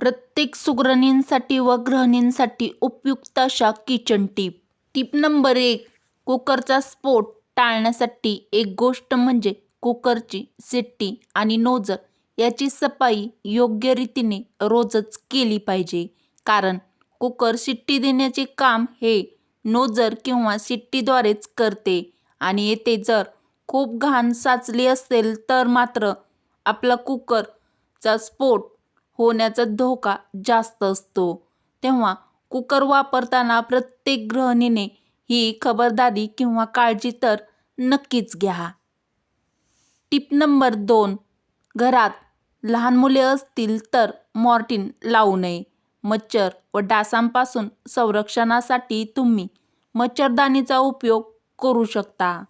प्रत्येक सुगरणींसाठी व गृहिणींसाठी उपयुक्त अशा किचन टीप टीप नंबर एक कुकरचा स्फोट टाळण्यासाठी एक गोष्ट म्हणजे कुकरची सिट्टी आणि नोजल. याची सफाई योग्य रीतीने रोजच केली पाहिजे. कारण कुकर शिट्टी देण्याचे काम हे नोजर किंवा शिट्टीद्वारेच करते. आणि येथे जर खूप घाण साचली असेल तर मात्र आपला कुकरचा स्फोट होण्याचा धोका जास्त असतो. तेव्हा कुकर वापरताना प्रत्येक गृहिणीने ही खबरदारी किंवा काळजी तर नक्कीच घ्या. टिप नंबर दोन घरात लहान मुले असतील तर मॉर्टिन लावू नये. मच्छर व डासांपासून संरक्षणासाठी तुम्ही मच्छरदाणीचा उपयोग करू शकता.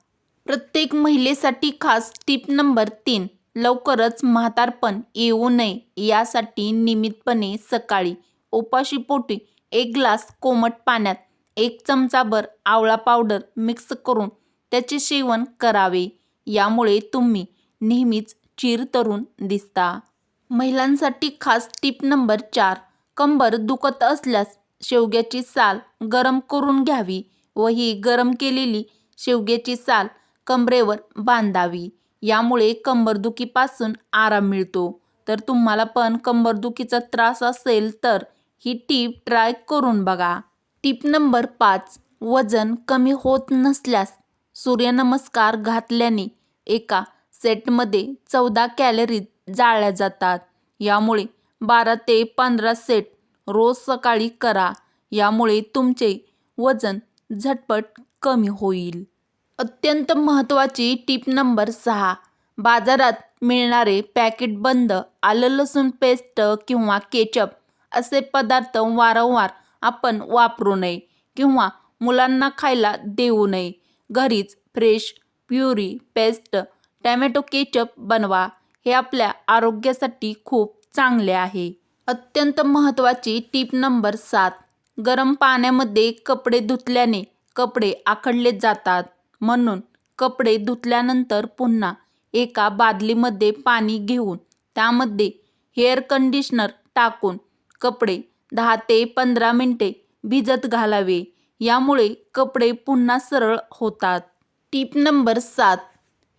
प्रत्येक महिलेसाठी खास टिप नंबर तीन लवकरच म्हातारपण येऊ नये यासाठी नियमितपणे सकाळी उपाशीपोटी एक ग्लास कोमट पाण्यात एक चमचाभर आवळा पावडर मिक्स करून त्याचे सेवन करावे. यामुळे तुम्ही नेहमीच चिरतरुण दिसता. महिलांसाठी खास टिप नंबर चार कंबर दुखत असल्यास शेवग्याची साल गरम करून घ्यावी व ही गरम केलेली शेवग्याची साल कमरेवर बांधावी. यामुळे कंबरदुखीपासून आराम मिळतो. तर तुम्हाला पण कंबरदुखीचा त्रास असेल तर ही टीप ट्राय करून बघा. टीप नंबर पाच वजन कमी होत नसल्यास सूर्यनमस्कार घातल्याने एका सेटमध्ये चौदा कॅलरीज जाळल्या जातात. यामुळे बारा ते पंधरा सेट रोज सकाळी करा. यामुळे तुमचे वजन झटपट कमी होईल. अत्यंत महत्त्वाची टीप नंबर सहा. बाजारात मिळणारे पॅकेट बंद आलं लसूण पेस्ट किंवा केचप असे पदार्थ वारंवार आपण वापरू नये किंवा मुलांना खायला देऊ नये. घरीच fresh puree paste tomato ketchup बनवा. हे आपल्या आरोग्यासाठी खूप चांगले आहे. अत्यंत महत्त्वाची टीप नंबर सात. गरम पाण्यामध्ये कपडे धुतल्याने कपडे आखडले जातात. म्हणून कपडे धुतल्यानंतर पुन्हा एका बादलीमध्ये पाणी घेऊन त्यामध्ये हेअर कंडिशनर टाकून कपडे दहा ते पंधरा मिनटे भिजत घालावे. यामुळे कपडे पुन्हा सरळ होतात. टीप नंबर सात.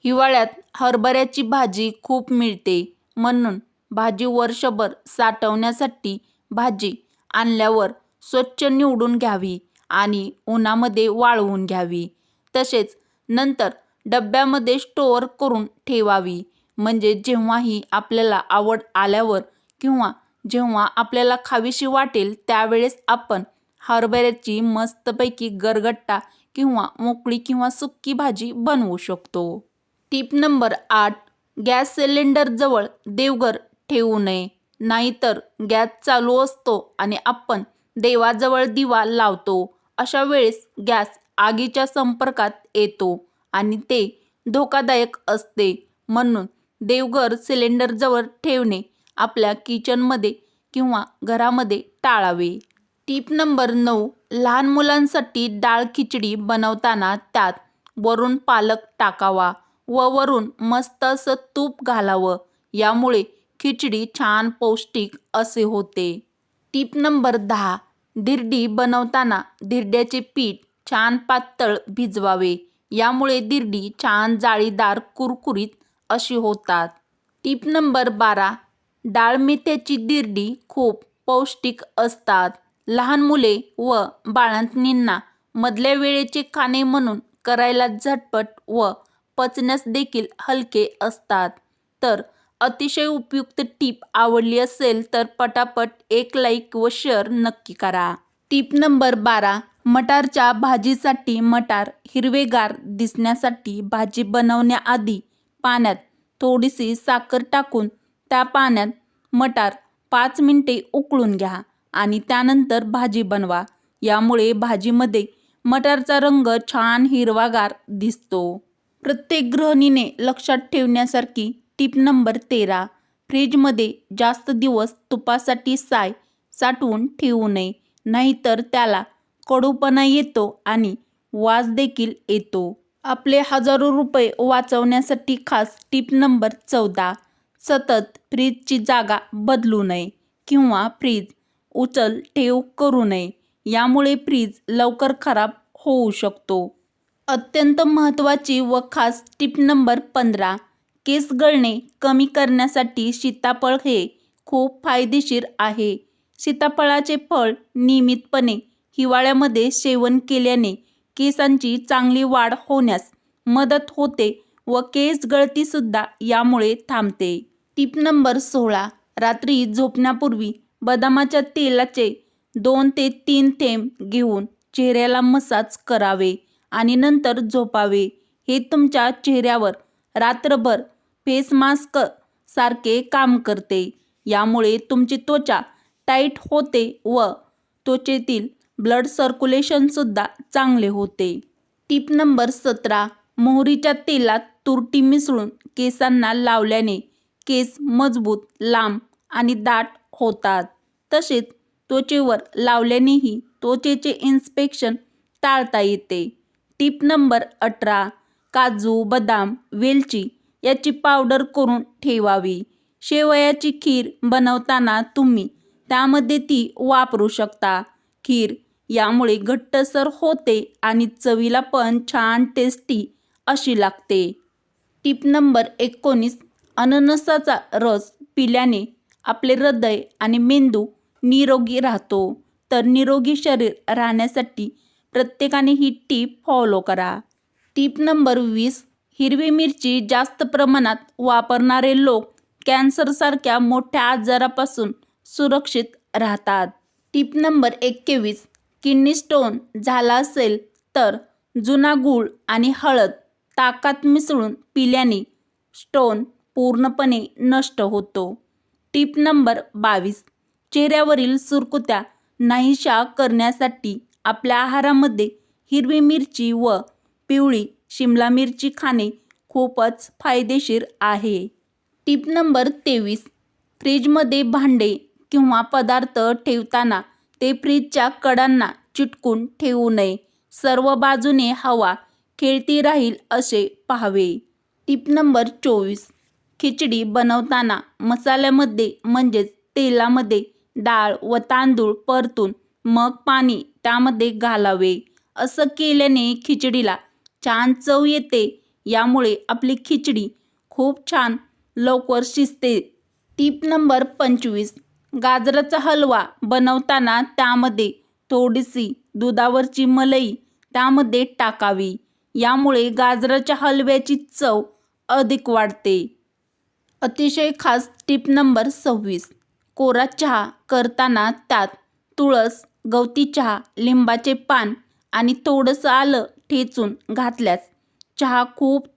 हिवाळ्यात हरभऱ्याची भाजी खूप मिळते. म्हणून भाजी वर्षभर साठवण्यासाठी भाजी आणल्यावर स्वच्छ निवडून घ्यावी आणि उन्हामध्ये वाळवून घ्यावी. तसेच नंतर डब्यामध्ये स्टोअर करून ठेवावी. म्हणजे जेव्हाही आपल्याला आवड आल्यावर किंवा जेव्हा आपल्याला खावीशी वाटेल त्यावेळेस आपण हरभऱ्याची मस्तपैकी गरगट्टा किंवा मोकळी किंवा सुक्की भाजी बनवू शकतो. टीप नंबर आठ गॅस सिलेंडरजवळ देवघर ठेवू नये. नाहीतर गॅस चालू असतो आणि आपण देवाजवळ दिवा लावतो. अशा वेळेस गॅस आगीच्या संपर्कात येतो आणि ते धोकादायक असते म्हणून देवघर सिलेंडरजवळ ठेवणे आपल्या किचनमध्ये किंवा घरामध्ये टाळावे. टीप नंबर नऊ लहान मुलांसाठी डाळ खिचडी बनवताना त्यात वरून पालक टाकावा व वरून मस्त असं तूप घालावं यामुळे खिचडी छान पौष्टिक असे होते. टीप नंबर दहा धिरडी बनवताना धिरड्याचे पीठ छान पातळ भिजवावे. यामुळे दिरडी छान जाळीदार कुरकुरीत अशी होतात. टीप नंबर बारा. डाळ मेथ्याची दिरडी खूप पौष्टिक असतात. लहान मुले व बाळंतणींना मधल्या वेळेचे खाणे म्हणून करायला झटपट व पचण्यास देखील हलके असतात. तर अतिशय उपयुक्त टीप आवडली असेल तर पटापट एक लाईक व शेअर नक्की करा. टीप नंबर बारा मटारच्या भाजीसाठी मटार हिरवेगार दिसण्यासाठी भाजी बनवण्याआधी पाण्यात थोडीशी साखर टाकून त्या पाण्यात मटार पाच मिनटे उकळून घ्या आणि त्यानंतर भाजी बनवा. यामुळे भाजीमध्ये मटारचा रंग छान हिरवागार दिसतो. प्रत्येक गृहिणीने लक्षात ठेवण्यासारखी टीप नंबर तेरा फ्रीजमध्ये जास्त दिवस तुपासाठी साय साठवून ठेवू नये. नाहीतर त्याला कडूपणा येतो आणि वास देखील येतो. आपले हजारो रुपये वाचवण्यासाठी खास टीप नंबर चौदा. सतत फ्रीजची जागा बदलू नये किंवा फ्रीज उचल ठेव करू नये. यामुळे फ्रीज लवकर खराब होऊ शकतो. अत्यंत महत्त्वाची व खास टिप नंबर पंधरा. केस गळणे कमी करण्यासाठी सीताफळ हे खूप फायदेशीर आहे. सीताफळाचे फळ नियमितपणे हिवाळ्यामध्ये सेवन केल्याने केसांची चांगली वाढ होण्यास मदत होते व केस गळतीसुद्धा यामुळे थांबते. टिप नंबर सोळा. रात्री झोपण्यापूर्वी बदामाच्या तेलाचे दोन ते तीन थेंब घेऊन चेहऱ्याला मसाज करावे आणि नंतर झोपावे. हे तुमच्या चेहऱ्यावर रात्रभर फेस मास्क सारखे काम करते. यामुळे तुमची त्वचा टाईट होते व त्वचेतील ब्लड सर्क्युलेशनसुद्धा चांगले होते. टिप नंबर सतरा. मोहरीच्या तेलात तुरटी मिसळून केसांना लावल्याने केस मजबूत लांब आणि दाट होतात. तसेच त्वचेवर लावल्यानेही त्वचेचे इन्स्पेक्शन टाळता येते. टिप नंबर अठरा. काजू बदाम वेलची याची पावडर करून ठेवावी. शेवयाची खीर बनवताना तुम्ही त्यामध्ये ती वापरू शकता. खीर यामुळे घट्टसर होते आणि चवीला पण छान टेस्टी अशी लागते. टिप नंबर एकोणीस अननसाचा रस पिल्याने आपले हृदय आणि मेंदू निरोगी राहतो. तर निरोगी शरीर राहण्यासाठी प्रत्येकाने ही टीप फॉलो करा. टीप नंबर वीस हिरवी मिरची जास्त प्रमाणात वापरणारे लोक कॅन्सरसारख्या मोठ्या आजारापासून सुरक्षित राहतात. टीप नंबर एकवीस किडनी स्टोन झाला असेल तर जुना गूळ आणि हळद ताकात मिसळून पिल्याने स्टोन पूर्णपणे नष्ट होतो. टीप नंबर बावीस चेहऱ्यावरील सुरकुत्या नाहीशा करण्यासाठी आपल्या आहारामध्ये हिरवी मिरची व पिवळी शिमला मिरची खाणे खूपच फायदेशीर आहे. टीप नंबर तेवीस फ्रीजमध्ये भांडे किंवा पदार्थ ठेवताना ते फ्रीजच्या कडांना चिटकून ठेवू नये. सर्व बाजूने हवा खेळती राहील असे पाहावे. टीप नंबर चोवीस. खिचडी बनवताना मसाल्यामध्ये म्हणजेच तेलामध्ये डाळ व तांदूळ परतून मग पाणी त्यामध्ये घालावे. असं केल्याने खिचडीला छान चव येते. यामुळे आपली खिचडी खूप छान लवकर शिजते. टीप नंबर पंचवीस. गाजराचा हलवा बनवताना त्यामध्ये थोडीशी दुधावरची मलई त्यामध्ये टाकावी. यामुळे गाजराच्या हलव्याची चव अधिक वाढते. अतिशय खास टीप नंबर सव्वीस. कोरा चहा करताना त्यात तुळस गवती चहा लिंबाचे पान आणि थोडंसं आलं ठेचून घातल्यास चहा खूप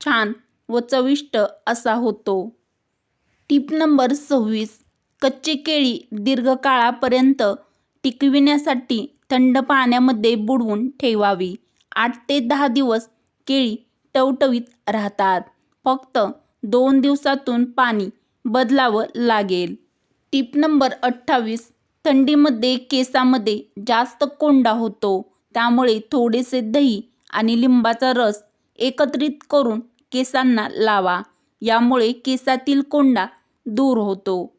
छान व चविष्ट असा होतो. टीप नंबर सव्वीस. कच्ची केळी दीर्घकाळापर्यंत टिकविण्यासाठी थंड पाण्यामध्ये बुडवून ठेवावी. आठ ते दहा दिवस केळी टवटवीत राहतात. फक्त दोन दिवसातून पाणी बदलावं लागेल. टीप नंबर अठ्ठावीस. थंडीमध्ये केसामध्ये जास्त कोंडा होतो. त्यामुळे थोडेसे दही आणि लिंबाचा रस एकत्रित करून केसांना लावा. यामुळे केसातील कोंडा दूर होतो.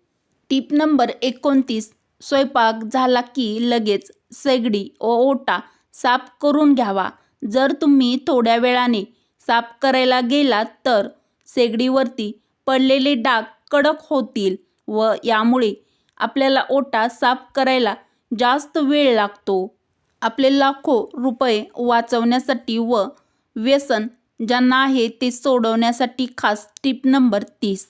टीप नंबर एकोणतीस. स्वयंपाक झाला की लगेच शेगडी व ओटा साफ करून घ्यावा. जर तुम्ही थोड्या वेळाने साफ करायला गेलात तर शेगडीवरती पडलेले डाग कडक होतील व यामुळे आपल्याला ओटा साफ करायला जास्त वेळ लागतो. आपले लाखो रुपये वाचवण्यासाठी व व्यसन ज्यांना आहे ते सोडवण्यासाठी खास टिप नंबर तीस.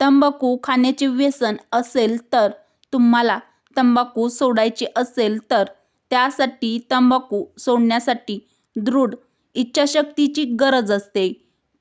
तंबाखू खाण्याचे व्यसन असेल तर तुम्हाला तंबाखू सोडायचे असेल तर त्यासाठी तंबाखू सोडण्यासाठी दृढ इच्छाशक्तीची गरज असते.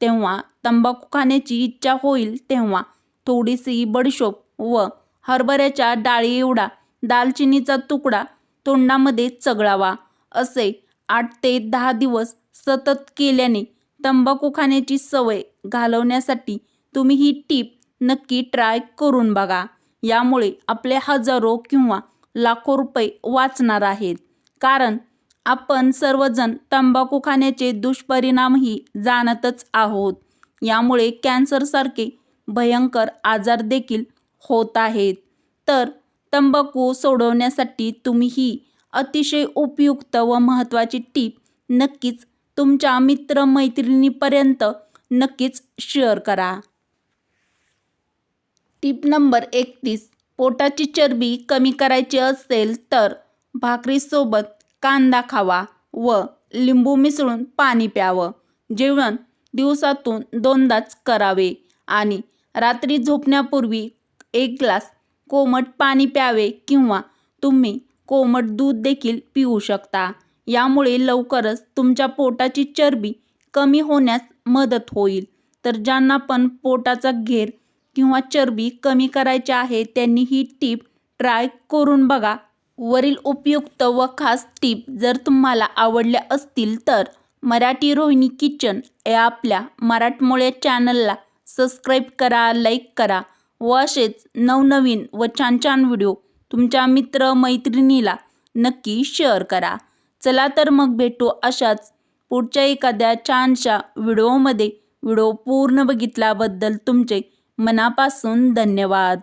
तेव्हा तंबाखू खाण्याची इच्छा होईल तेव्हा थोडीशी बडीशोप व हरभऱ्याच्या डाळी एवढा दालचिनीचा तुकडा तोंडामध्ये चगळावा असे आठ ते दहा दिवस सतत केल्याने तंबाखू खाण्याची सवय घालवण्यासाठी तुम्ही ही टीप नक्की ट्राय करून बघा. यामुळे आपले हजारो किंवा लाखो रुपये वाचणार आहेत. कारण आपण सर्वजण तंबाखू खाण्याचे दुष्परिणामही जाणतच आहोत. यामुळे कॅन्सरसारखे भयंकर आजार देखील होत आहेत. तर तंबाखू सोडवण्यासाठी तुम्ही ही अतिशय उपयुक्त व महत्त्वाची टीप नक्कीच तुमच्या मित्रमैत्रिणीपर्यंत नक्कीच शेअर करा. टीप नंबर एकतीस. पोटाची चरबी कमी करायची असेल तर भाकरीसोबत कांदा खावा व लिंबू मिसळून पाणी प्यावं. जेवण दिवसातून दोनदाच करावे आणि रात्री झोपण्यापूर्वी एक ग्लास कोमट पाणी प्यावे किंवा तुम्ही कोमट दूध देखील पिऊ शकता. यामुळे लवकरच तुमच्या पोटाची चरबी कमी होण्यास मदत होईल. तर ज्यांना पण पोटाचा घेर किंवा चरबी कमी करायची आहे त्यांनी ही टीप ट्राय करून बघा. वरील उपयुक्त व खास टीप जर तुम्हाला आवडल्या असतील तर मराठी रोहिणी किचन या आपल्या मराठमोळ्या चॅनलला सबस्क्राईब करा लाईक करा व असेच नवनवीन व छान छान व्हिडिओ तुमच्या मित्र मैत्रिणीला नक्की शेअर करा. चला तर मग भेटू अशाच पुढच्या एखाद्या छानशा व्हिडिओमध्ये. व्हिडिओ पूर्ण बघितल्याबद्दल तुमचे मनापासून धन्यवाद.